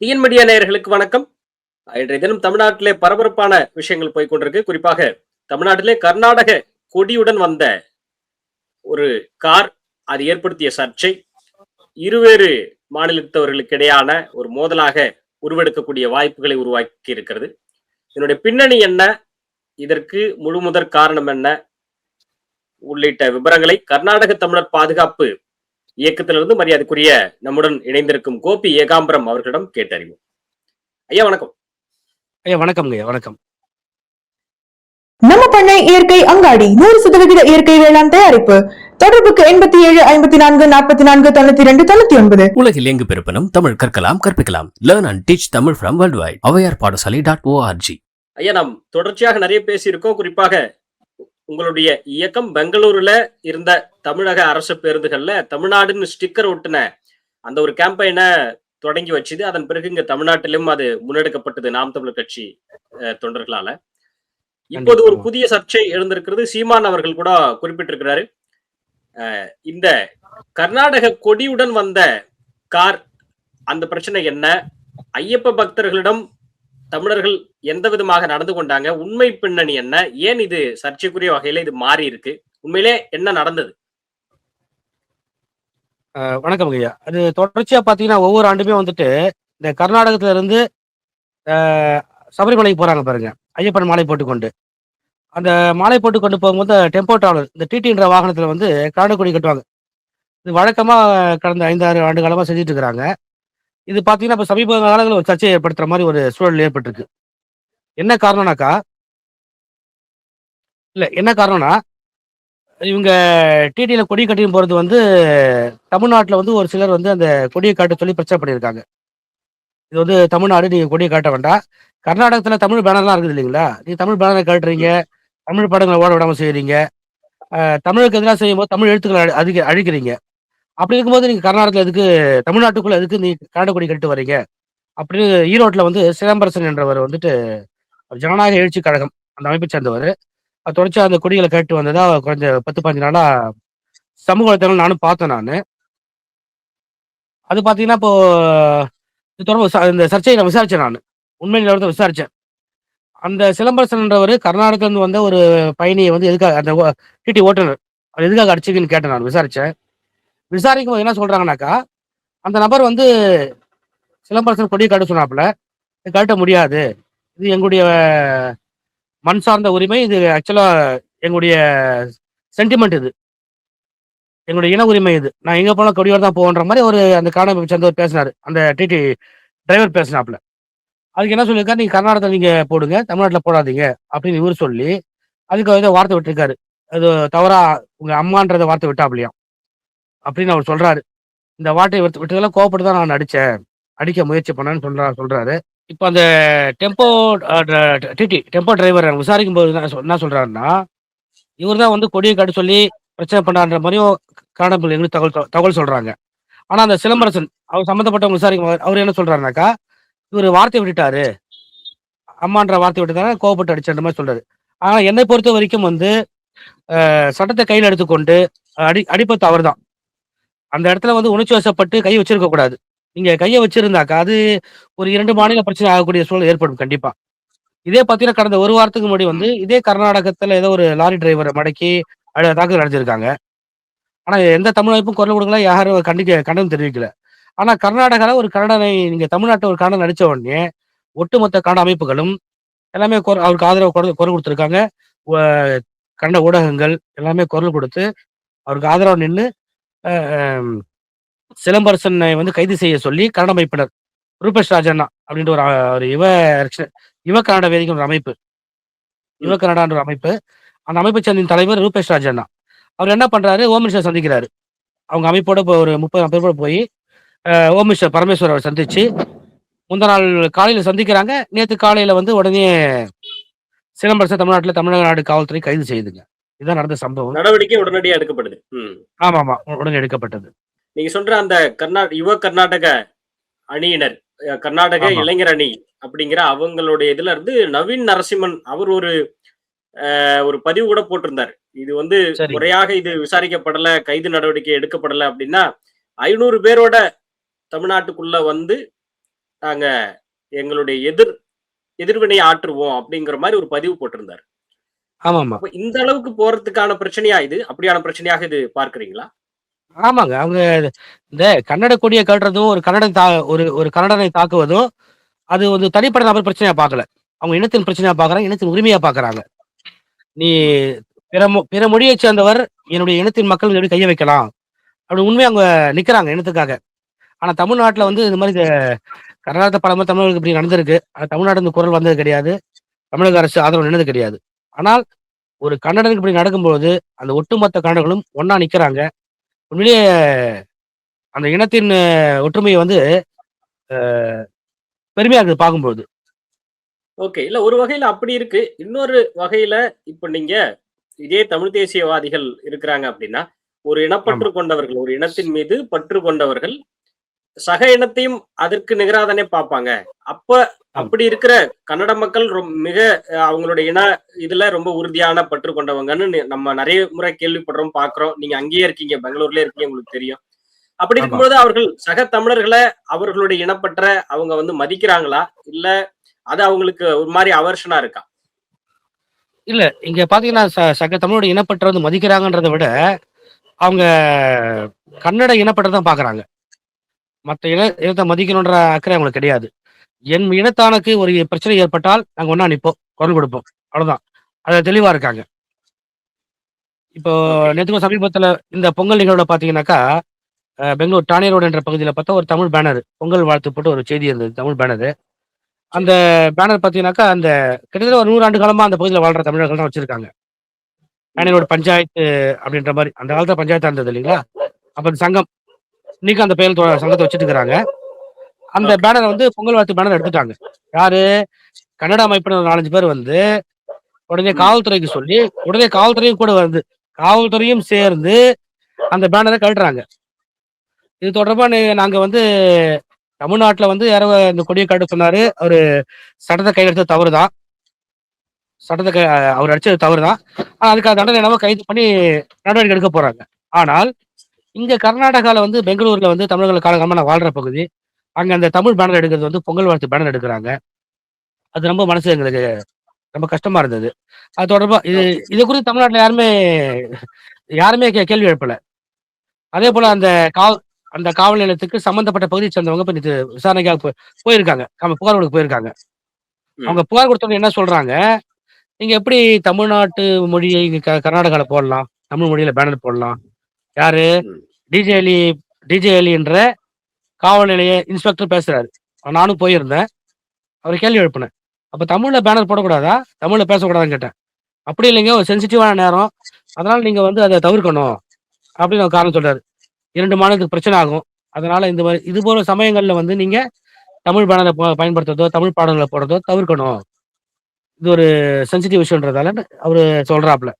TN media நேயர்களுக்கு வணக்கம். இன்றைய தினம் தமிழ்நாட்டிலே பரபரப்பான விஷயங்கள் போய்க்கொண்டிருக்கு குறிப்பாக தமிழ்நாட்டிலே கர்நாடக கொடியுடன் வந்த ஒரு கார் அது ஏற்படுத்திய சர்ச்சை. இருவேறு மாநிலத்தவர்களுக்கு இடையான ஒரு மோதலாக உருவெடுக்கக்கூடிய வாய்ப்புகளை உருவாக்கி இருக்கிறது. இதனுடைய பின்னணி என்ன? இதற்கு முழு முதற் காரணம் என்ன? உள்ளிட்ட விவரங்களை கர்நாடக தமிழர் பாதுகாப்பு இயக்கத்திலிருந்து மரியாதைக்குரிய நம்முடன் இணைந்திருக்கும் கோபி ஏகாம்பரம் அவர்களிடம் கேட்டறிவோம். ஐயா வணக்கம். ஐயா வணக்கம் ஐயா வணக்கம். நம்ம பண்ணை இயற்கை அங்காடி நூறு சதவிகித இயற்கை வேளாண் தயாரிப்பு. தொடர்புக்கு எண்பத்தி ஏழு ஐம்பத்தி நான்கு நாற்பத்தி நான்கு தொண்ணூத்தி ரெண்டு தொண்ணூத்தி ஒன்பது உலகில் எங்கு பிறப்பினும் தமிழ் கற்கலாம் கற்பிக்கலாம். Learn and teach Tamil from world wide Avvaiyar பாடசாலை டாட் ஓஆர்ஜி ஐயா நாம் தொடர்ச்சியாக நிறைய பேசியிருக்கோம். குறிப்பாக உங்களுடைய இயக்கம் பெங்களூருல இருந்த தமிழக அரசு பேருந்துகள்ல தமிழ்நாடுன்னு ஸ்டிக்கர் ஒட்டின அந்த ஒரு கேம்பெயினை தொடங்கி வச்சுது. அதன் பிறகு இங்க தமிழ்நாட்டிலும் அது முன்னெடுக்கப்பட்டது நாம் தமிழர் கட்சி தொண்டர்களால. இப்போது ஒரு புதிய சர்ச்சை எழுந்திருக்கிறது. சீமான் அவர்கள் கூட குறிப்பிட்டிருக்கிறாரு. இந்த கர்நாடக கொடியுடன் வந்த கார் அந்த பிரச்சனை என்ன? ஐயப்ப பக்தர்களிடம் தமிழர்கள் எந்த விதமாக நடந்து கொண்டாங்க? உண்மை பின்னணி என்ன? ஏன் இது சர்ச்சைக்குரிய வகையில இது மாறி இருக்கு? உண்மையிலே என்ன நடந்தது? வணக்கம் ஐயா. அது தொடர்ச்சியா பாத்தீங்கன்னா ஒவ்வொரு ஆண்டுமே வந்துட்டு இந்த கர்நாடகத்துல இருந்து சபரிமலைக்கு போறாங்க பாருங்க. ஐயப்பன் மாலை போட்டுக்கொண்டு. அந்த மாலை போட்டு கொண்டு போகும்போது டெம்போ டிராவலர் இந்த டிடின்ற வாகனத்துல வந்து காடக்கொடி கட்டுவாங்க. இது வழக்கமா கடந்த ஐந்தாறு ஆண்டு காலமா செஞ்சுட்டு இருக்கிறாங்க. இது பார்த்தீங்கன்னா இப்போ சமீப காலங்களில் ஒரு சர்ச்சையை ஏற்படுத்துகிற மாதிரி ஒரு சூழல் ஏற்பட்டிருக்கு. என்ன காரணம்னாக்கா இல்லை என்ன காரணம்னா இவங்க டிடியில் கொடி கட்டியும் போகிறது வந்து தமிழ்நாட்டில் வந்து ஒரு சிலர் வந்து அந்த கொடியை காட்ட சொல்லி பிரச்சனை பண்ணியிருக்காங்க. இது வந்து தமிழ்நாடு நீங்கள் கொடியை காட்ட வேண்டாம். கர்நாடகத்தில் தமிழ் பேனர்லாம் இருக்குது இல்லைங்களா? நீங்கள் தமிழ் பேனரை காட்டுறீங்க தமிழ் படங்களை ஓட விடாமல் செய்கிறீங்க தமிழுக்கு எதிராக செய்யும்போது தமிழ் எழுத்துக்களை அழி- அதிக அழிக்கிறீங்க. அப்படி இருக்கும்போது நீங்க கர்நாடகத்துல எதுக்கு தமிழ்நாட்டுக்குள்ள எதுக்கு நீ கன்னட கொடி கட்டு வரீங்க அப்படின்னு ஈரோட்ல வந்து சிதம்பரசன் என்றவர் வந்துட்டு ஜனநாயக எழுச்சி கழகம் அந்த அமைப்பை சேர்ந்தவர். தொடர்ச்சி அந்த கொடிகளை கேட்டு வந்ததா கொஞ்சம் பத்து பதினஞ்சு நாளா சமூக வலைத்தளங்கள் நானும் பார்த்தேன் நான். அது பார்த்தீங்கன்னா இப்போ தொடர்பு இந்த சர்ச்சையை நான் விசாரிச்சேன் நான். உண்மை நிலவரத்தை விசாரிச்சேன். அந்த சிலம்பரசன்ன்றவர் கர்நாடகத்துல இருந்து வந்த ஒரு பயணியை வந்து எதுக்காக அந்த டிடி ஓட்டுநர் அவர் எதுக்காக அடிச்சுக்குன்னு கேட்டேன் நான் விசாரிச்சேன். விசாரிக்கும் போது என்ன சொல்றாங்கனாக்கா அந்த நபர் வந்து சிலம்பரசன் கொடியை காட்ட சொன்னாப்புல இது கட்ட முடியாது. இது எங்களுடைய மண் சார்ந்த உரிமை இது ஆக்சுவலா எங்களுடைய சென்டிமெண்ட் இது. எங்களுடைய இன உரிமை இது. நான் எங்க போனால் கொடியோட தான் போகன்ற மாதிரி ஒரு அந்த காண சேர்ந்தவர் பேசினாரு. அந்த டிடி டிரைவர் பேசினாப்புல. அதுக்கு என்ன சொல்லியிருக்காரு? நீங்க கர்நாடகத்தில் நீங்க போடுங்க தமிழ்நாட்டில் போடாதீங்க அப்படின்னு இவர் சொல்லி அதுக்கு வந்து வார்த்தை விட்டுருக்காரு. அது தவறா உங்க அம்மான்றத வார்த்தை விட்டாப்லையா அப்படின்னு அவர் சொல்றாரு. இந்த வாட்டை விட்டு விட்டதெல்லாம் கோவப்பட்டு தான் நான் அடித்தேன் அடிக்க முயற்சி பண்ணேன்னு சொல்றா சொல்றாரு. இப்போ அந்த டெம்போ டிடி டெம்போ டிரைவர் விசாரிக்கும் போது என்ன என்ன சொல்றாருன்னா இவர் தான் வந்து கொடியை கட்டு சொல்லி பிரச்சனை பண்ணான்ற மாதிரியும் காரணம் எங்களுக்கு தகவல் தகவல் சொல்றாங்க. ஆனா அந்த சிலம்பரசன் அவர் சம்மந்தப்பட்டவங்க விசாரிக்கும் போது அவர் என்ன சொல்றாருனாக்கா இவர் வார்த்தை விட்டுட்டாரு. அம்மான்ற வார்த்தை விட்டுதானே கோவப்பட்டு அடிச்சன்ற மாதிரி சொல்றாரு. ஆனா என்னை பொறுத்த வரைக்கும் வந்து சட்டத்தை கையில் எடுத்துக்கொண்டு அடி அடிப்பது அவர் தான் அந்த இடத்துல வந்து உணர்ச்சி வசப்பட்டு கை வச்சிருக்க கூடாது. நீங்க கையை வச்சிருந்தாக்கா அது ஒரு இரண்டு மாநில பிரச்சனை ஆகக்கூடிய சூழல் ஏற்படும் கண்டிப்பா. இதே பார்த்தீங்கன்னா கடந்த ஒரு வாரத்துக்கு முன்னாடி வந்து இதே கர்நாடகத்துல ஏதோ ஒரு லாரி டிரைவரை மடக்கி தாக்குதல் நடத்திருக்காங்க. ஆனா எந்த தமிழ் அமைப்பும் குரல் கொடுக்கல யாரும் கண்டிக்க கண்டனம் தெரிவிக்கல. ஆனா கர்நாடகால ஒரு கன்னடனை நீங்க தமிழ்நாட்டில் ஒரு கன்னடம் நடிச்ச உடனே ஒட்டுமொத்த கன்னட அமைப்புகளும் எல்லாமே அவருக்கு ஆதரவு குரல் குரல் கொடுத்துருக்காங்க. கன்னட ஊடகங்கள் எல்லாமே குரல் கொடுத்து அவருக்கு ஆதரவு நின்று சிலம்பரசனை வந்து கைது செய்ய சொல்லி கன்னட அமைப்பினர் ரூபேஷ் ராஜண்ணா அப்படின்ற ஒரு ஒரு யுவ யுவ கன்னட வேதிக்கும் ஒரு அமைப்பு. யுவ கன்னடான்ற ஒரு அமைப்பு. அந்த அமைப்பை சேர்ந்த தலைவர் ரூபேஷ் ராஜண்ணா. அவர் என்ன பண்றாரு? ஓம் மினிஸ்டர் சந்திக்கிறாரு. அவங்க அமைப்போட இப்போ ஒரு முப்பது நாற்பது பேர் போய் அஹ், ஓம் மினிஸ்டர் பரமேஸ்வர் அவர் சந்திச்சு முந்தா நாள் காலையில சந்திக்கிறாங்க. நேத்து காலையில வந்து உடனே சிலம்பரசன் தமிழ்நாட்டுல தமிழ்நாடு காவல்துறை கைது செய்யுதுங்க இதுதான் நடந்த சம்பவம் நடவடிக்கை உடனடியாக எடுக்கப்படுது. ஆமா ஆமா உடனே எடுக்கப்பட்டது நீங்க சொல்ற அந்த கர்நாட யுவ கர்நாடக அணியினர் கர்நாடக. இளைஞர் அணி அப்படிங்கிற அவங்களுடைய இதுல இருந்து நவீன் நரசிம்மன் அவர் ஒரு ஒரு பதிவு கூட போட்டிருந்தாரு இது வந்து. முறையாக இது விசாரிக்கப்படல கைது நடவடிக்கை எடுக்கப்படல அப்படின்னா ஐநூறு பேரோட தமிழ்நாட்டுக்குள்ள வந்து நாங்க எங்களுடைய எதிர் எதிர்வினை ஆற்றுவோம் அப்படிங்கிற மாதிரி ஒரு பதிவு போட்டிருந்தாரு ஆமா ஆமா அப்ப இந்த அளவுக்கு போறதுக்கான பிரச்சனையா இது? அப்படியான பிரச்சனையாக இது பார்க்கறீங்களா? ஆமாங்க. அவங்க இந்த கன்னட கொடியை கட்டுறதும் ஒரு கன்னடன் தா ஒரு ஒரு கன்னடனை தாக்குவதும் அது வந்து தனிப்பட்ட நபர் பிரச்சனையா பார்க்கல. அவங்க இனத்தின் பிரச்சனையா பார்க்கறாங்க இனத்தின் உரிமையா பார்க்கறாங்க. நீ பிற பிற மொழியை சேர்ந்தவர் என்னுடைய இனத்தின் மக்கள் எப்படி கைய வைக்கலாம். அப்படி உண்மையா அவங்க நிக்கிறாங்க இனத்துக்காக. ஆனா தமிழ்நாட்டுல வந்து இந்த மாதிரி இந்த பல முறை தமிழர்களுக்கு இப்படி நடந்திருக்கு. ஆனா தமிழ்நாடு இந்த குரல் வந்தது கிடையாது. தமிழக அரசு ஆதரவு நின்னது கிடையாது. ஆனால் ஒரு கன்னடனுக்கு இப்படி நடக்கும்போது அந்த ஒட்டுமொத்த கன்னடர்களும் ஒண்ணா நிக்கிறாங்க. உண்மையிலேயே அந்த இனத்தின் ஒற்றுமையை வந்து பெருமையா இருக்குது பார்க்கும்போது ஓகே. இல்ல ஒரு வகையில அப்படி இருக்கு. இன்னொரு வகையில இப்ப நீங்க இதே தமிழ் தேசியவாதிகள் இருக்கிறாங்க அப்படின்னா ஒரு இனப்பற்று கொண்டவர்கள் ஒரு இனத்தின் மீது பற்று கொண்டவர்கள் சக இனத்தையும் அதற்கு நிகராதானே பார்ப்பாங்க. அப்ப அப்படி இருக்கிற கன்னட மக்கள் மிக அவங்களுடைய இன இதுல ரொம்ப உறுதியான பற்று கொண்டவங்கன்னு நம்ம நிறைய முறை கேள்விப்படுறோம் பாக்குறோம் நீங்க அங்கேயே இருக்கீங்க பெங்களூர்லயே இருக்கீங்க உங்களுக்கு தெரியும். அப்படி. இருக்கும்போது அவர்கள் சக தமிழர்களை அவர்களுடைய இனப்பற்ற அவங்க வந்து மதிக்கிறாங்களா? இல்ல அது அவங்களுக்கு ஒரு மாதிரி அவர்ஷனா இருக்கா? இல்ல இங்க பாத்தீங்கன்னா ச- சக தமிழோட இனப்பற்ற வந்து மதிக்கிறாங்கன்றதை விட அவங்க கன்னட இனப்பற்ற தான் பாக்குறாங்க. மற்ற இன இனத்தை மதிக்கணுன்ற அக்கறை அவங்களுக்கு கிடையாது. என் இனத்தானுக்கு ஒரு பிரச்சனை ஏற்பட்டால் நாங்க ஒண்ணா நிப்போம் குரல் கொடுப்போம். அவ்வளவுதான். அது தெளிவா இருக்காங்க. இப்போ. நேற்றுக்கும் சமீபத்துல இந்த பொங்கல் நிகழ்வுல பாத்தீங்கன்னாக்கா அஹ், பெங்களூர் டானே ரோடு என்ற பகுதியில பார்த்தா ஒரு தமிழ் பேனர் பொங்கல் வாழ்த்து போட்டு ஒரு செய்தி இருந்தது தமிழ் பேனர். அந்த பேனர் பாத்தீங்கன்னாக்கா அந்த கிட்டத்தட்ட ஒரு நூறு ஆண்டு காலமா அந்த பகுதியில் வாழ்ற தமிழர்கள் தான் வச்சிருக்காங்க. டானே பஞ்சாயத்து அப்படின்ற மாதிரி அந்த காலத்துல பஞ்சாயத்தா இருந்தது இல்லைங்களா? அப்ப சங்கம் இன்னைக்கு அந்த பெயர் தொ- சங்கத்தை வச்சுட்டு இருக்கிறாங்க அந்த. பேனர் வந்து பொங்கல் வாழ்த்து பேனர் எடுத்துட்டாங்க. யாரு? கன்னட அமைப்பினர் நாலஞ்சு பேர் வந்து உடனே. காவல்துறைக்கு சொல்லி உடனே காவல்துறையும் கூட வருது. காவல்துறையும் சேர்ந்து அந்த பேனரை கழட்டுறாங்க. இது தொடர்பா நே- நாங்க வந்து தமிழ்நாட்டுல வந்து யாரோ இந்த கொடியை கழட்ட சொன்னாரு. அவரு சட்டத்தை கையெழுத்து தவறுதான். சட்டத்தை கை- அவர் அடிச்சது தவறுதான். ஆனா அதுக்காக தண்டனை நம்ம கைது பண்ணி நடவடிக்கை எடுக்க போறாங்க. ஆனால் இங்க கர்நாடகால வந்து பெங்களூர்ல வந்து தமிழர்கள் காலகாலமா நான் வாழ்ற பகுதி. அங்க அந்த தமிழ் பேனர் எடுக்கிறது வந்து பொங்கல் வாழ்த்து பேனர் எடுக்கிறாங்க. அது ரொம்ப மனசு எங்களுக்கு ரொம்ப கஷ்டமா இருந்தது. அது தொடர்பா இது இது குறித்து தமிழ்நாட்டுல யாருமே யாருமே கே- கேள்வி எழுப்பல. அதே போல அந்த காவல் அந்த காவல் நிலையத்துக்கு சம்பந்தப்பட்ட பகுதியை சேர்ந்தவங்க இப்ப நேத்து விசாரணைக்காக போய்- போயிருக்காங்க. நம்ம புகார் கொடுக்க போயிருக்காங்க. அவங்க புகார் கொடுத்தவங்க என்ன சொல்றாங்க? நீங்க எப்படி தமிழ்நாட்டு மொழியை இங்க க- கர்நாடகால போடலாம்? தமிழ் மொழியில பேனர் போடலாம்? யாரு? ம். டிஜேலி டிஜேலி என்ற காவல் நிலைய இன்ஸ்பெக்டர் பேசுறாரு. நானும் போயிருந்தேன். அவர் கேள்வி எழுப்பினேன். அப்ப தமிழ்ல பேனர் போடக்கூடாதா? தமிழ்ல பேசக்கூடாதான்னு கேட்டேன். அப்படி இல்லைங்க ஒரு சென்சிட்டிவான நேரம். அதனால நீங்க வந்து அதை தவிர்க்கணும் அப்படின்னு அவர் காரணம் சொல்றாரு. இரண்டு மாநிலத்துக்கு பிரச்சனை ஆகும். அதனால இந்த மாதிரி இது போல சமயங்கள்ல வந்து நீங்க தமிழ் பேனரை பயன்படுத்துறதோ தமிழ் பாடல்களை போடுறதோ தவிர்க்கணும். இது ஒரு சென்சிட்டிவ் விஷயம்ன்றதால அவரு சொல்றாப்ல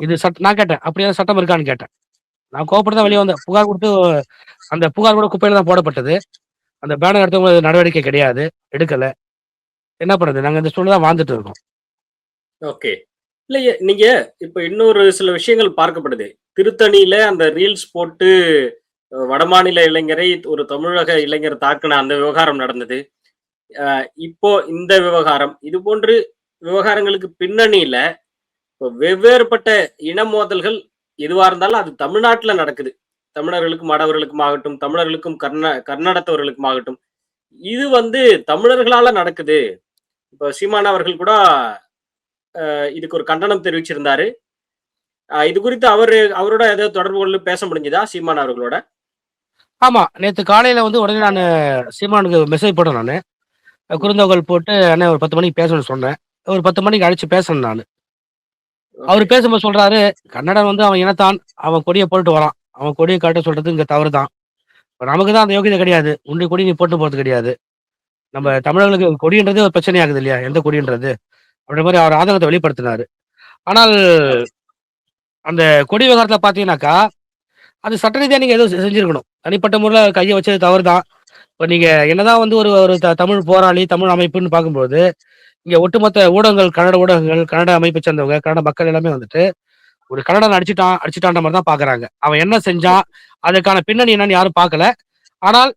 இது சட் நான் கேட்டேன். அப்படியே சட்டம் இருக்கான்னு கேட்டேன். நான் கோபப்பட்டு தான் வெளியே வந்தேன். புகார் கொடுத்து அந்த புகார் கூட குப்பையில தான் போடப்பட்டது. அந்த பேனர் எடுத்தவங்க நடவடிக்கை கிடையாது. எடுக்கல. என்ன பண்றது? நாங்க இந்த சூழ்நிலை தான் வாழ்ந்துட்டு இருக்கோம். ஓகே. இல்லையே நீங்க இப்ப இன்னொரு சில விஷயங்கள் பார்க்கப்படுது திருத்தணியில அந்த ரீல்ஸ் போட்டு வடமாநில இளைஞரை ஒரு தமிழக இளைஞர் தாக்குன அந்த விவகாரம் நடந்தது. இப்போ இந்த விவகாரம் இது போன்று விவகாரங்களுக்கு பின்னணியில இப்போ வெவ்வேறுபட்ட இன மோதல்கள் எதுவா இருந்தாலும் அது தமிழ்நாட்டுல நடக்குது. தமிழர்களுக்கும் மாடவர்களுக்கும் ஆகட்டும் தமிழர்களுக்கும் கர்நா கர்நாடகத்தவர்களுக்கும் ஆகட்டும் இது வந்து தமிழர்களால நடக்குது. இப்போ சீமான் அவர்கள் கூட இதுக்கு ஒரு கண்டனம் தெரிவிச்சிருந்தாரு. இது குறித்து அவரு அவரோட ஏதோ தொடர்பு கொண்டு பேச முடிஞ்சதா சீமான் அவர்களோட? ஆமா நேற்று காலையில வந்து உடனே நான் சீமானுக்கு மெசேஜ் போட்டேன் நான். குறுந்தொகல் போட்டு அண்ணன் ஒரு பத்து மணிக்கு பேசணும்னு சொன்னேன். ஒரு பத்து மணிக்கு அழைச்சு பேசணும் நான். அவர் பேசும்போது சொல்றாரு கன்னடன் வந்து அவன் இனத்தான் அவன் கொடியை போட்டு வரான். அவன் கொடியை காட்ட சொல்றது இங்க தவறு தான் நமக்கு தான் அந்த யோகியதை கிடையாது. உன்னுடைய கொடி நீ போட்டு போறது கிடையாது. நம்ம தமிழர்களுக்கு கொடின்றது ஒரு பிரச்சனையாகுது இல்லையா? எந்த கொடின்றது? அப்படின்ற மாதிரி அவர் ஆதங்கத்தை வெளிப்படுத்தினாரு. ஆனால் அந்த கொடி விவகாரத்துல பாத்தீங்கன்னாக்கா அது சட்ட ரீதியா நீங்க எதுவும் செஞ்சிருக்கணும். தனிப்பட்ட முறையில் கையை வச்சது தவறு தான் இப்போ நீங்க என்னதான் வந்து ஒரு ஒரு த- தமிழ் போராளி தமிழ் அமைப்புன்னு பார்க்கும்போது இங்க ஒட்டுமொத்த ஊடகங்கள் கன்னட ஊடகங்கள் கன்னட அமைப்பை சேர்ந்தவங்க கன்னட மக்கள் எல்லாமே வந்துட்டு ஒரு கன்னடன் அடிச்சிட்டான் அடிச்சிட்டான்ற மாதிரி தான் பாக்குறாங்க. அவன் என்ன செஞ்சான் அதுக்கான பின்னணி என்னன்னு யாரும் பார்க்கல ஆனால்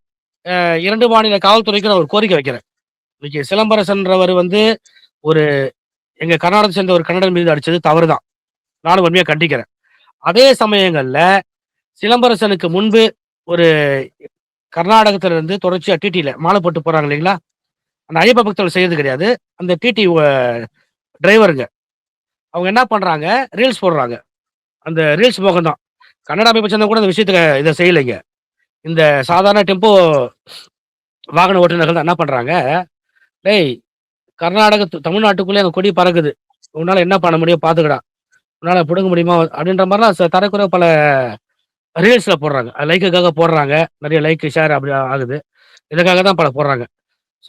இரண்டு மாநில காவல்துறைக்கு நான் ஒரு கோரிக்கை வைக்கிறேன். இன்னைக்கு சிலம்பரசன்றவர் வந்து ஒரு எங்க கர்நாடகத்தை சேர்ந்த ஒரு கன்னடன் மீது அடிச்சது தவறுதான். நானும் உண்மையா கண்டிக்கிறேன். அதே சமயங்கள்ல சிலம்பரசனுக்கு முன்பு ஒரு கர்நாடகத்துல இருந்து தொடர்ச்சியா டிடியில மாலை போட்டு போறாங்க இல்லைங்களா? அந்த ஐயப்ப பக்தர்கள் செய்யறது கிடையாது. அந்த டிடி டிரைவருங்க அவங்க என்ன பண்றாங்க? ரீல்ஸ் போடுறாங்க. அந்த ரீல்ஸ் போகம்தான். தான் கன்னட அமைப்பு சேர்ந்த கூட அந்த விஷயத்துக்கு இதை செய்யலைங்க. இந்த சாதாரண டெம்போ வாகன ஓட்டுநர்கள் தான் என்ன பண்றாங்க? டேய் கர்நாடக தமிழ்நாட்டுக்குள்ளே அந்த கொடி பறக்குது. உன்னால என்ன பண்ண முடியும்? பாத்துக்கடா. உன்னால பிடுங்க முடியுமா? அப்படின்ற மாதிரிலாம் தரக்குறை பல ரீல்ஸ்ல போடுறாங்க. லைக்குக்காக போடுறாங்க. நிறைய லைக் ஷேர் அப்படி ஆகுது. இதுக்காக தான் பல போடுறாங்க.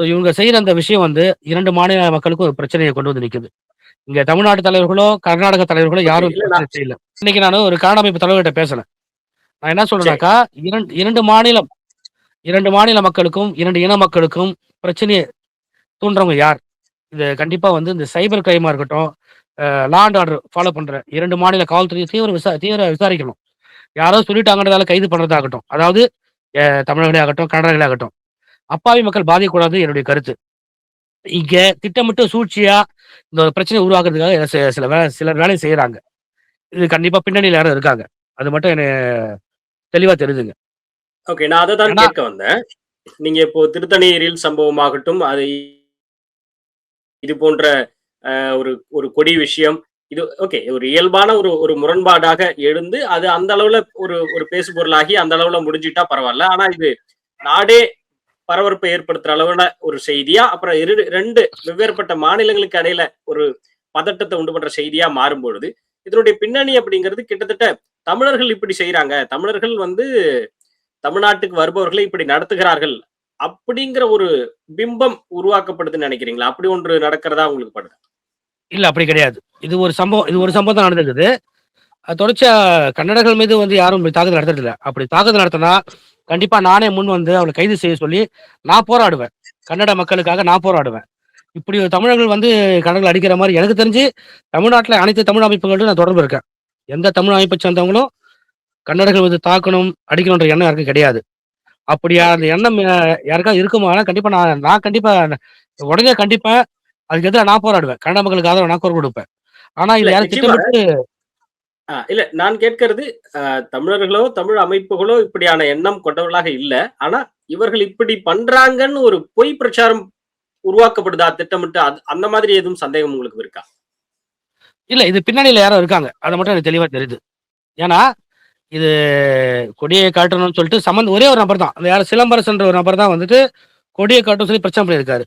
ஸோ இவங்க செய்யற அந்த விஷயம் வந்து இரண்டு மாநில மக்களுக்கும் ஒரு பிரச்சனையை கொண்டு வந்து நிக்குது இங்க தமிழ்நாட்டு தலைவர்களோ கர்நாடக தலைவர்களோ யாரும் செய்யல இன்னைக்கு நான் ஒரு அமைப்பு தலைவர்கிட்ட பேசினேன் நான் என்ன சொல்றேன்னாக்கா இரண்டு இரண்டு மாநிலம் இரண்டு மாநில மக்களுக்கும் இரண்டு இன மக்களுக்கும் பிரச்சனையை தூண்டுறவங்க யார்? இது கண்டிப்பா வந்து இந்த சைபர் கிரைமா இருக்கட்டும் லா அண்ட் ஆர்டர் ஃபாலோ பண்ற இரண்டு மாநில காவல்துறை தீவிர விசா தீவிர விசாரிக்கணும். யாரோ சொல்லிட்டாங்கன்றதால கைது பண்றதாகட்டும். அதாவது தமிழர்களே ஆகட்டும் கன்னடர்களே ஆகட்டும் அப்பாவி மக்கள் பாதிக்கக்கூடாது என்னுடைய கருத்து. இங்க திட்டமிட்டு சூழ்ச்சியா இந்த பிரச்சனை உருவாக்குறதுக்காக சில- சில வேலை சிலர் வேலை செய்யறாங்க இது கண்டிப்பா பின்னணியில் யாரும் இருக்காங்க. அது மட்டும் எனக்கு தெளிவா தெரியுதுங்க ஓகே நான் அதை தான் கேட்க வந்தேன். நீங்க இப்போ திருத்தணி ரீல் சம்பவமாகட்டும் அது இது போன்ற ஒரு ஒரு கொடி விஷயம் இது ஓகே ஒரு இயல்பான ஒரு ஒரு முரண்பாடாக எழுந்து அது அந்த அளவுல ஒரு ஒரு பேசு பொருளாகி அந்த அளவுல முடிஞ்சிட்டா பரவாயில்ல. ஆனா இது நாடே பரபரப்பை ஏற்படுத்துற அளவான ஒரு செய்தியா அப்புறம் இரு ரெண்டு வெவ்வேறுபட்ட மாநிலங்களுக்கு இடையில ஒரு பதட்டத்தை உண்டு பண்ற செய்தியா மாறும்பொழுது இதனுடைய பின்னணி அப்படிங்கிறது கிட்டத்தட்ட தமிழர்கள் இப்படி செய்யறாங்க தமிழர்கள் வந்து தமிழ்நாட்டுக்கு வருபவர்களை இப்படி நடத்துகிறார்கள் அப்படிங்கிற ஒரு பிம்பம் உருவாக்கப்படுதுன்னு நினைக்கிறீங்களா? அப்படி ஒன்று நடக்கிறதா உங்களுக்கு படுது? இல்ல அப்படி கிடையாது. இது ஒரு சம்பவம் இது ஒரு சம்பவம் தான் நடந்திருக்குது அது தொடர்ச்சியா கன்னடர்கள் மீது வந்து யாரும் தாக்குதல் நடத்துறது இல்லை அப்படி தாக்குதல் நடத்தினா கண்டிப்பா நானே முன் வந்து அவளை கைது செய்ய சொல்லி நான் போராடுவேன். கன்னட மக்களுக்காக நான் போராடுவேன். இப்படி தமிழர்கள் வந்து கன்னடர்கள் அடிக்கிற மாதிரி எனக்கு தெரிஞ்சு தமிழ்நாட்டுல அனைத்து தமிழ் அமைப்புகளும் நான் தொடர்பு இருக்கேன். எந்த தமிழ் அமைப்பை சேர்ந்தவங்களும் கன்னடர்கள் வந்து தாக்கணும் அடிக்கணுன்ற எண்ணம் யாருக்கும் கிடையாது. அப்படியா அந்த எண்ணம் யாருக்கா இருக்குமானா கண்டிப்பா நான் நான் கண்டிப்பா உடனே கண்டிப்பா அதுக்கு எதிராக நான் போராடுவேன். கன்னட மக்களுக்கு ஆதரவு நான் குரல் கொடுப்பேன். ஆனா இது இல்ல, யாரும். திட்டமிட்டு இல்ல நான் கேட்கறது தமிழர்களோ தமிழ் அமைப்புகளோ இப்படியான எண்ணம் கொண்டவர்களாக இல்ல. ஆனா இவர்கள் இப்படி பண்றாங்கன்னு ஒரு பொய் பிரச்சாரம் உருவாக்கப்படுதா திட்டமிட்டு அது- அந்த மாதிரி எதுவும் சந்தேகம் உங்களுக்கு இருக்கா? இல்ல இது பின்னணியில யாரோ இருக்காங்க. அதை மட்டும் எனக்கு தெளிவா தெரியுது. ஏன்னா இது கொடியை காட்டணும்னு சொல்லிட்டு சம்மந்த ஒரே ஒரு நபர் தான் அந்த யார் சிலம்பரசன்ற ஒரு நபர் தான் வந்துட்டு கொடியை காட்டணும்னு சொல்லி பிரச்சனை பண்ணியிருக்காரு.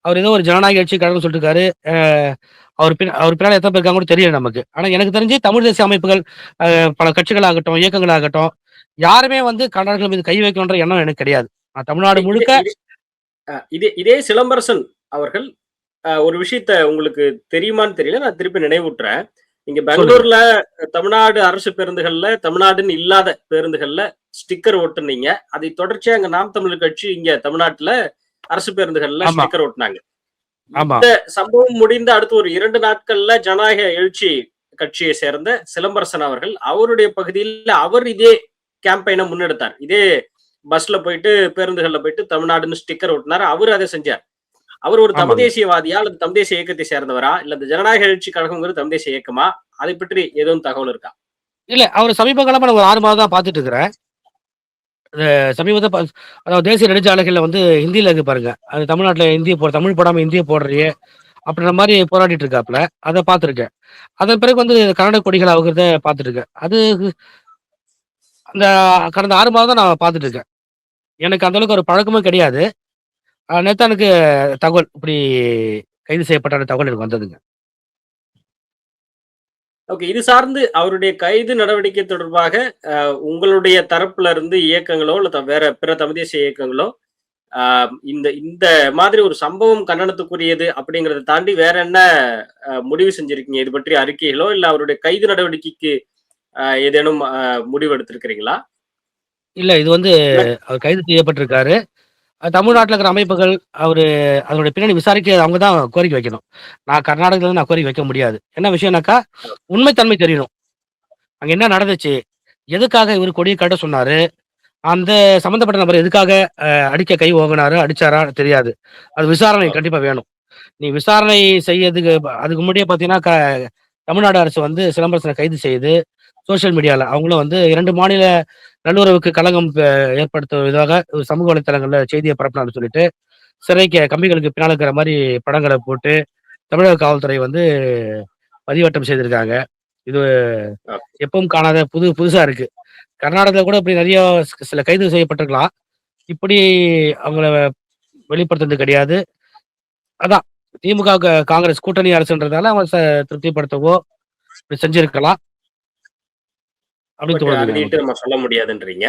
அவர் ஏதோ ஒரு ஜனநாயக கட்சி காட்டணும்னு சொல்லிட்டு இருக்காரு. அவர் பின் அவர் பின்னாடி எத்தனை பேர் இருக்காங்க தெரியல நமக்கு. ஆனா எனக்கு தெரிஞ்சு தமிழ் தேசிய அமைப்புகள் பல கட்சிகளாகட்டும் இயக்கங்களாகட்டும் யாருமே வந்து கன்னடர்கள் மீது கை வைக்கணுன்ற எண்ணம் எனக்கு கிடையாது. தமிழ்நாடு முழுக்க இதே- இதே சிலம்பரசன் அவர்கள் ஒரு விஷயத்த உங்களுக்கு தெரியுமான்னு தெரியல நான் திருப்பி நினைவூட்டுறேன். இங்க பெங்களூர்ல தமிழ்நாடு அரசு பேருந்துகள்ல தமிழ்நாடுன்னு இல்லாத பேருந்துகள்ல ஸ்டிக்கர் ஒட்டுனீங்க அதை தொடர்ச்சியா அங்க நாம் தமிழர் கட்சி இங்க தமிழ்நாட்டுல அரசு பேருந்துகள்ல. ஸ்டிக்கர் ஒட்டினாங்க இந்த சம்பவம் முடிந்த அடுத்து ஒரு இரண்டு நாட்கள்ல ஜனநாயக எழுச்சி கட்சியை சேர்ந்த சிலம்பரசன் அவர்கள் அவருடைய பகுதியில் அவர் இதே கேம்பெயினை முன்னெடுத்தார். இதே பஸ்ல போயிட்டு பேருந்துகள்ல போயிட்டு தமிழ்நாடுன்னு ஸ்டிக்கர் ஒட்டினார். அவர் அதை செஞ்சார். அவர் ஒரு தமிழ். தேசியவாதியா அல்லது தமிழ் தேசிய இயக்கத்தை சேர்ந்தவரா? இல்ல இந்த ஜனநாயக எழுச்சி கழகங்கிறது தமிழ் தேசிய இயக்கமா? அதை பற்றி எதுவும் தகவல் இருக்கா? இல்ல அவர் சமீப காலமா நான் ஒரு ஆறு மாதம் தான் பார்த்துட்டு இருக்கிறேன். சமீபத்தை அதாவது தேசிய நெடுஞ்சாலைகளில் வந்து ஹிந்தியில் இருக்கு பாருங்க. அது தமிழ்நாட்டில் இந்திய போ தமிழ் போடாமல் இந்திய போடுறியே அப்படின்ற மாதிரி போராடிட்டு இருக்காப்புல. அதை பார்த்துருக்கேன் அதன் பிறகு வந்து கன்னட கொடிகள் ஆகுறத பார்த்துருக்கேன் அது அந்த கடந்த ஆறு மாதம் தான் நான் பார்த்துட்டு இருக்கேன் எனக்கு அந்த அளவுக்கு ஒரு பழக்கமும் கிடையாது. நேத்தானுக்கு தகவல் இப்படி கைது செய்யப்பட்ட தகவல் எனக்கு வந்ததுங்க. ஓகே இது சார்ந்து அவருடைய கைது நடவடிக்கை தொடர்பாக உங்களுடைய தரப்புல இருந்து இயக்கங்களோ இல்ல வேற பிற தமிழ் தேசிய இயக்கங்களோ இந்த இந்த மாதிரி ஒரு சம்பவம் கண்டனத்துக்குரியது அப்படிங்கறத தாண்டி வேற என்ன முடிவு செஞ்சிருக்கீங்க? இது பற்றி அறிக்கைகளோ இல்ல அவருடைய கைது நடவடிக்கைக்கு ஏதேனும் முடிவு எடுத்திருக்கிறீங்களா? இல்ல இது வந்து அவர் கைது செய்யப்பட்டிருக்காரு. தமிழ்நாட்டுல இருக்கிற அமைப்புகள் அவரு அதனுடைய பின்னணி விசாரிக்க அவங்க தான் கோரிக்கை வைக்கணும். நான் கர்நாடகத்துல நான் கோரிக்கை வைக்க முடியாது. என்ன விஷயம்னாக்கா உண்மைத்தன்மை தெரியணும். அங்க என்ன நடந்துச்சு? எதுக்காக இவர் கொடியை காட்ட சொன்னாரு? அந்த சம்மந்தப்பட்ட நபர் எதுக்காக அடிக்க கை ஓங்கினாரு அடிச்சாரா தெரியாது. அது விசாரணை கண்டிப்பா வேணும். நீ விசாரணை செய்யறதுக்கு அதுக்கு முன்னாடியே பார்த்தீங்கன்னா தமிழ்நாடு அரசு வந்து சிலம்பரசனை கைது செய்து சோஷியல் மீடியாவில் அவங்களும் வந்து இரண்டு மாநில நல்லுறவுக்கு களங்கம் ஏற்படுத்தும் விதமாக ஒரு சமூக வலைத்தளங்களில் செய்தியை பரப்பினாலும் சொல்லிட்டு சிறைக்கு கம்பிகளுக்கு பின்னால் இருக்கிற மாதிரி படங்களை போட்டு தமிழக காவல்துறை வந்து பதிவேட்டம் செய்திருக்காங்க. இது எப்பவும் காணாத புது புதுசா இருக்கு. கர்நாடகத்தில் கூட இப்படி நிறைய சில கைது செய்யப்பட்டிருக்கலாம். இப்படி அவங்கள வெளிப்படுத்துறது கிடையாது. அதான் திமுக காங்கிரஸ் கூட்டணி அரசுன்றதால அவங்க திருப்திப்படுத்தவோ இப்படி செஞ்சிருக்கலாம். அப்படின்னு. நம்ம சொல்ல முடியாதுன்றீங்க.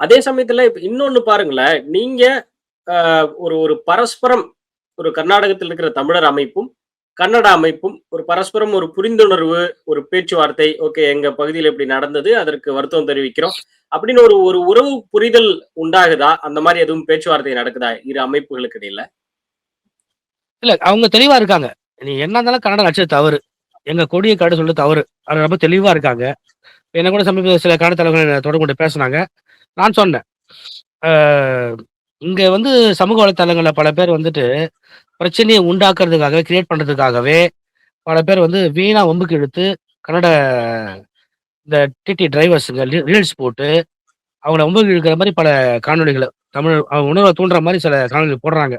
அதே சமயத்துல இப்ப இன்னொன்னு பாருங்களேன் நீங்க ஒரு ஒரு பரஸ்பரம் ஒரு கர்நாடகத்தில் இருக்கிற தமிழர் அமைப்பும் கன்னட அமைப்பும் ஒரு பரஸ்பரம் ஒரு புரிந்துணர்வு ஒரு பேச்சுவார்த்தை ஓகே எங்க பகுதியில் இப்படி நடந்தது அதற்கு வருத்தம் தெரிவிக்கிறோம் அப்படின்னு ஒரு ஒரு உறவு புரிதல் உண்டாகுதா? அந்த மாதிரி எதுவும் பேச்சுவார்த்தை நடக்குதா? இரு அமைப்புகளுக்கு இடையில? இல்ல அவங்க தெளிவா இருக்காங்க. நீ என்ன இருந்தாலும் கன்னடம் அடிச்சது தவறு. எங்க கொடியை காடு சொல்றது தவறு. அது ரொம்ப தெளிவா இருக்காங்க. என்ன கூட சமீப சில கன்னட தலைவர்கள் தொடர்பு கொண்டு பேசினாங்க. நான் சொன்னேன். இங்க வந்து சமூக வலைத்தளங்கள்ல பல பேர் வந்துட்டு பிரச்சனையை உண்டாக்குறதுக்காகவே கிரியேட் பண்றதுக்காகவே பல பேர் வந்து வீணா ஒம்புக்கு இழுத்து கன்னட இந்த டிடி டிரைவர்ஸுங்க ரீல்ஸ் போட்டு அவங்கள ஒம்புக்கு இழுக்கிற மாதிரி பல காணொலிகளை தமிழ் அவங்க உணர்வை தூண்டுற மாதிரி சில காணொலிகள் போடுறாங்க.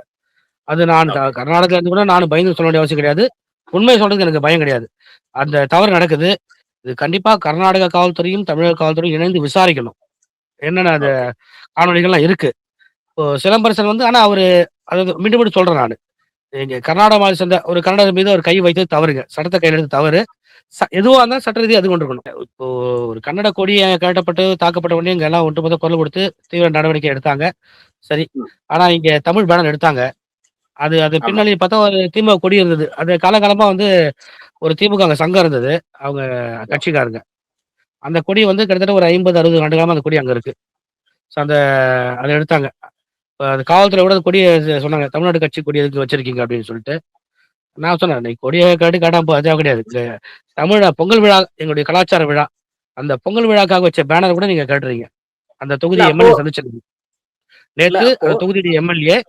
அது நான் கர்நாடகத்துல இருந்து கூட நான் பயந்து சொல்ல வேண்டிய அவசியம் கிடையாது. உண்மையை சொல்றதுக்கு எனக்கு பயம் கிடையாது. அந்த தவறு நடக்குது. இது கண்டிப்பா கர்நாடக காவல்துறையும் தமிழக காவல்துறையும் இணைந்து விசாரிக்கணும். என்னென்ன அந்த காணொலிகள்லாம் இருக்கு. இப்போ சிலம்பரசன் வந்து ஆனா அவரு அதாவது மீண்டும் மீண்டும் சொல்றேன் நான். இங்க கர்நாடக மாநில சேர்ந்த ஒரு கன்னட மீது ஒரு கை வைத்தது தவறுங்க. சட்டத்தை கையில் எடுத்து தவறு. ச- எதுவா இருந்தாலும் சட்ட ரீதியாக அது கொண்டு இருக்கணும். இப்போ ஒரு கன்னட கொடி கேட்டப்பட்டு தாக்கப்பட்ட உடனே இங்க எல்லாம் ஒட்டுமொத்த குரல் கொடுத்து தீவிர நடவடிக்கை எடுத்தாங்க. சரி. ஆனா இங்க தமிழ் பேனர் எடுத்தாங்க. அது அது. பின்னாடி பார்த்தா ஒரு திமுக கொடி இருந்தது. அது காலகாலமா வந்து ஒரு திமுக அங்க சங்கம் இருந்தது. அவங்க கட்சிக்காரங்க. அந்த கொடி வந்து கிட்டத்தட்ட ஒரு ஐம்பது அறுபது ஆண்டு காலமா அந்த கொடி அங்க இருக்கு. ஸோ அந்த அதை எடுத்தாங்க. அது காவல்துறை கூட அந்த கொடியை சொன்னாங்க தமிழ்நாடு கட்சி கொடி எதுக்கு வச்சிருக்கீங்க? அப்படின்னு சொல்லிட்டு. நான் சொன்னேன் நீ கொடியை காட்டி காட்டாம அதே கிடையாது. தமிழ் பொங்கல் விழா எங்களுடைய கலாச்சார விழா. அந்த பொங்கல் விழாக்காக வச்ச பேனர் கூட நீங்க கேட்டுறீங்க. அந்த தொகுதி எம்எல்ஏ அப்போ- சந்திச்சிருக்கு நேற்று அந்த தொகுதியுடைய எம்எல்ஏ.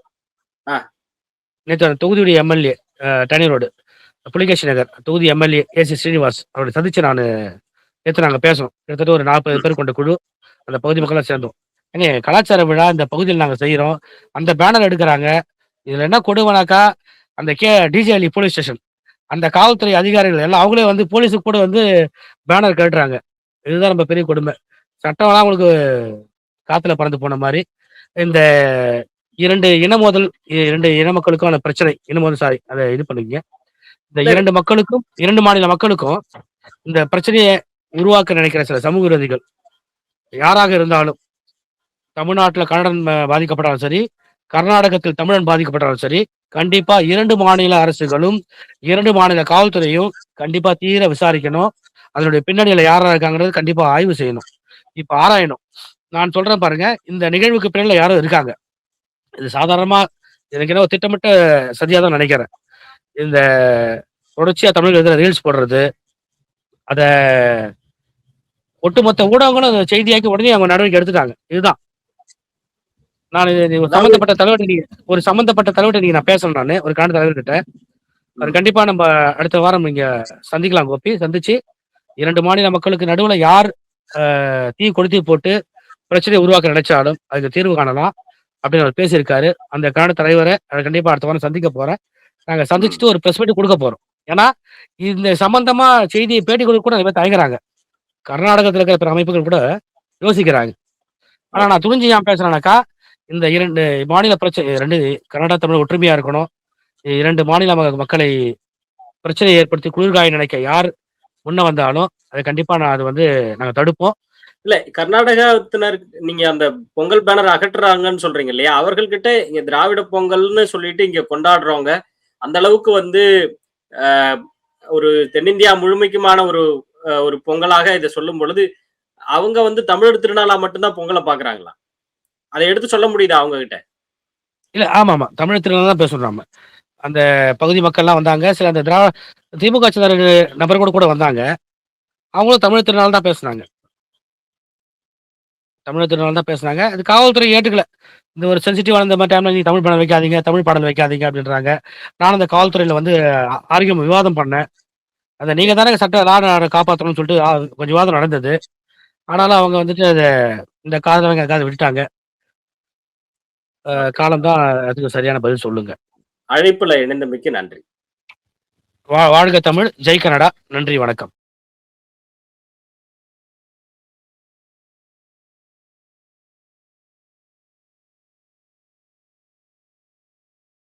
நேற்று அந்த தொகுதியுடைய எம்எல்ஏ டனி ரோடு புலிகேசி நகர் தொகுதி எம்எல்ஏ ஏசி ஸ்ரீனிவாஸ் அவரை சந்திச்சு நான் நேற்று நாங்கள் பேசணும் கிட்டத்தட்ட ஒரு நாற்பது பேர் கொண்ட குழு அந்த பகுதி மக்களாக சேர்ந்தோம். ஏங்க கலாச்சார விழா இந்த பகுதியில் நாங்கள் செய்கிறோம் அந்த பேனர் எடுக்கிறாங்க. இதில் என்ன கொடுவனாக்கா அந்த கே டிஜேலி போலீஸ் ஸ்டேஷன் அந்த காவல்துறை அதிகாரிகள் எல்லாம் அவங்களே வந்து போலீஸுக்கு கூட வந்து பேனர் கட்டுறாங்க. இதுதான் நம்ம பெரிய கொடுமை. சட்டம்லாம் அவங்களுக்கு காற்றுல பறந்து போன மாதிரி. இந்த இரண்டு இன மோதல் இரண்டு இன மக்களுக்கான பிரச்சனை இன மோதல் சாரி அதை இது பண்ணுங்க இந்த. இரண்டு மக்களுக்கும் இரண்டு மாநில மக்களுக்கும் இந்த பிரச்சனையை உருவாக்க நினைக்கிற சில சமூக விரோதிகள் யாராக இருந்தாலும் தமிழ்நாட்டுல கன்னடன் பாதிக்கப்பட்டாலும் சரி கர்நாடகத்தில் தமிழன் பாதிக்கப்பட்டாலும் சரி கண்டிப்பா இரண்டு மாநில அரசுகளும் இரண்டு மாநில காவல்துறையும் கண்டிப்பா தீர விசாரிக்கணும். அதனுடைய பின்னணியில யாரா இருக்காங்கிறது கண்டிப்பா ஆய்வு செய்யணும். இப்ப ஆராயணும். நான் சொல்றேன் பாருங்க இந்த நிகழ்வுக்கு பின்னால யாரும் இருக்காங்க. இது சாதாரணமா எனக்கு என்ன ஒரு திட்டமிட்ட சதியா தான் நினைக்கிறேன். இந்த தொடர்ச்சியா தமிழ் எதிர ரீல்ஸ் போடுறது அத ஒட்டுமொத்த ஊடகங்களும் அதை செய்தியாக்கி உடனே அவங்க நடவடிக்கை எடுத்துட்டாங்க. இதுதான். நான் இது- சம்பந்தப்பட்ட தலைவர்கிட்ட நீங்க ஒரு சம்பந்தப்பட்ட தலைவர்கிட்ட நீங்க நான் பேசணும் நான் ஒரு காண்ட தலைவர்கிட்ட. அது கண்டிப்பா நம்ம அடுத்த வாரம் இங்க சந்திக்கலாம் கோப்பி சந்திச்சு இரண்டு மாநில மக்களுக்கு நடுவுல யார் தீ கொளுத்தி போட்டு பிரச்சனையை உருவாக்க நினைச்சாலும் அதுக்கு தீர்வு காணலாம். அப்படின்னு அவர் பேசியிருக்காரு அந்த கன்னட தலைவரை அதை கண்டிப்பா அடுத்த வாரம் சந்திக்க போறேன். நாங்க சந்திச்சுட்டு ஒரு பிரஸ் மீட் கொடுக்க போறோம். ஏன்னா இந்த சம்பந்தமா செய்தியை பேட்டி கொடுக்க கூட நிறைய பேர் தயங்குறாங்க. கர்நாடகத்தில் இருக்கிற பிற அமைப்புகள் கூட யோசிக்கிறாங்க. ஆனா நான் துணிஞ்சு ஏன் பேசுறேன்னாக்கா இந்த இரண்டு மாநில பிரச்சனை ரெண்டு கர்நாடக தமிழ் ஒற்றுமையா இருக்கணும். இரண்டு மாநில மக்களை பிரச்சனையை ஏற்படுத்தி குளிர்காய நினைக்க யார் முன்ன வந்தாலும் அதை கண்டிப்பா நான் அது வந்து நாங்க தடுப்போம். இல்ல கர்நாடகத்தினர் நீங்க அந்த பொங்கல் பேனர் அகற்றுறாங்கன்னு சொல்றீங்க இல்லையா? அவர்கள்கிட்ட இங்க திராவிட பொங்கல்னு சொல்லிட்டு இங்க கொண்டாடுறவங்க அந்த அளவுக்கு வந்து ஒரு தென்னிந்தியா முழுமைக்குமான ஒரு ஒரு பொங்கலாக இதை சொல்லும் பொழுது அவங்க வந்து தமிழர் திருநாளா மட்டும்தான் பொங்கலை பாக்குறாங்களா அதை எடுத்து சொல்ல முடியுதா அவங்க கிட்ட இல்ல ஆமா ஆமா தமிழ் திருநாள் தான் பேசுறோம் நாம அந்த பகுதி மக்கள்லாம் வந்தாங்க. சில அந்த திரா திமுக சிலர் நபர் கூட கூட வந்தாங்க. அவங்களும் தமிழ் திருநாள் தான் பேசுனாங்க. தமிழகத்தினால தான் பேசுனாங்க அது காவல்துறை ஏற்றுக்கல இந்த ஒரு சென்சிட்டிவான இந்த மாதிரி டைம்ல நீ தமிழ் படம் வைக்காதீங்க தமிழ் பாடல் வைக்காதீங்க அப்படின்றாங்க. நானும் அந்த காவல்துறையில வந்து ஆரோக்கியம் விவாதம் பண்ணேன். அதை நீங்க தானே சட்ட லா காப்பாற்றணும்னு சொல்லிட்டு கொஞ்சம் விவாதம் நடந்தது. ஆனாலும் அவங்க வந்துட்டு அதை இந்த காதல அவங்க காதை விட்டுட்டாங்க. காலம் தான் அதுக்கு சரியான பதில் சொல்லுங்க. அழைப்புல இணைந்தமைக்கு நன்றி. வா வாழ்க தமிழ் ஜெய் கனடா நன்றி வணக்கம்.